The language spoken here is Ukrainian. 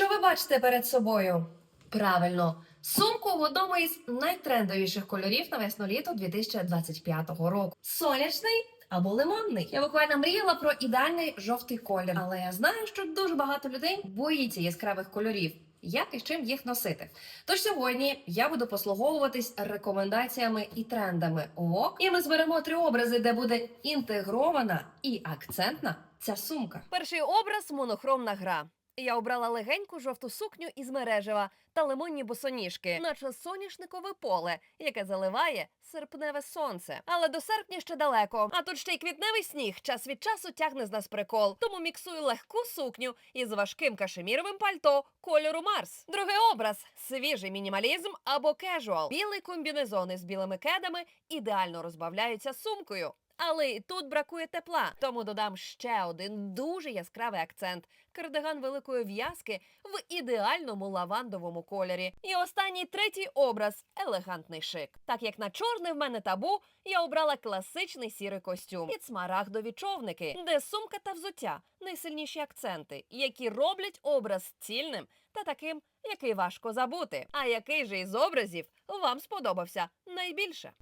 Що ви бачите перед собою? Правильно, сумку в одному із найтрендовіших кольорів на весну-літо 2025 року. Сонячний або лимонний. Я буквально мріяла про ідеальний жовтий колір, але я знаю, що дуже багато людей боїться яскравих кольорів. Як і з чим їх носити? Тож сьогодні я буду послуговуватись рекомендаціями і трендами ООК, і ми зберемо три образи, де буде інтегрована і акцентна ця сумка. Перший образ монохромна гра. Я обрала легеньку жовту сукню із мережева та лимонні босоніжки, наче соняшникове поле, яке заливає серпневе сонце. Але до серпня ще далеко. А тут ще й квітневий сніг час від часу тягне з нас прикол. Тому міксую легку сукню із важким кашеміровим пальто кольору Марс. Другий образ свіжий мінімалізм або кежуал. Білий комбінезон із білими кедами ідеально розбавляються сумкою. Але і тут бракує тепла, тому додам ще один дуже яскравий акцент: кардиган великої в'язки в ідеальному лавандовому кольорі. І останній третій образ елегантний шик. Так як на чорне в мене табу, я обрала класичний сірий костюм і смарагдові човники, де сумка та взуття найсильніші акценти, які роблять образ цільним та таким, який важко забути. А який же із образів вам сподобався найбільше?